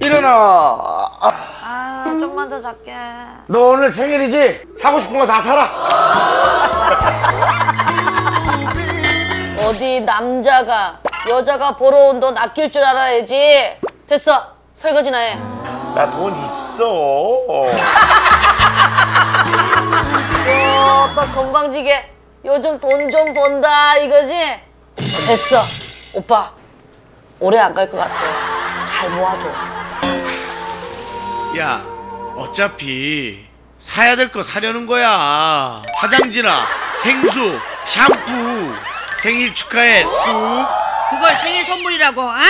일어나. 아, 아 좀만 더 작게. 너 오늘 생일이지? 사고 싶은 거 다 사라. 어디 남자가 여자가 보러 온 돈 아낄 줄 알아야지. 됐어. 설거지나 해. 나 돈 있어. 어, 또 건방지게 요즘 돈 좀 번다 이거지? 됐어. 오빠 오래 안 갈 것 같아. 잘 모아둬. 야, 어차피 사야 될 거 사려는 거야. 화장지나 생수, 샴푸. 생일 축하해, 쑥. 그걸 생일 선물이라고, 아?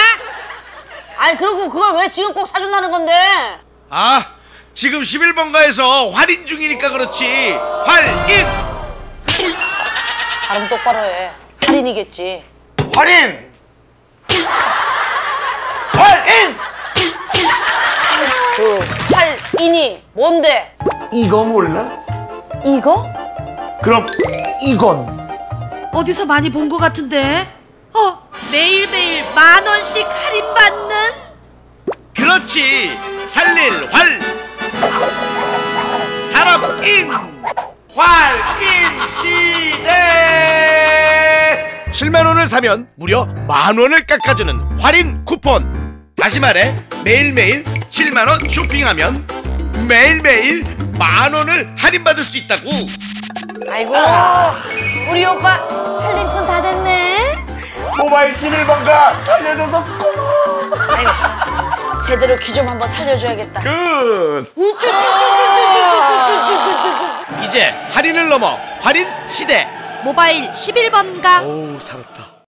아니 그리고 그걸 왜 지금 꼭 사준다는 건데? 아, 지금 11번가에서 할인 중이니까 그렇지. 할인! 발음 똑바로 해. 할인이겠지. 할인. 할인. 할인이 뭔데? 이거 몰라? 이거? 그럼 이건 어디서 많이 본 것 같은데? 어, 매일매일 만 원씩 할인 받는? 그렇지. 살릴 활. 사람 인. 활인 시대. 7만 원을 사면 무려 만 원을 깎아주는 할인 쿠폰. 다시 말해 매일매일 7만원 쇼핑하면 매일매일 만원을 할인받을 수 있다고. 아이고 우리 오빠 살림꾼 다 됐네. 모바일 11번가 살려줘서 고마워. 아이고 제대로 기좀 한번 살려줘야겠다. 굿 이제 할인을 넘어 할인 시대 모바일 11번가 오 살았다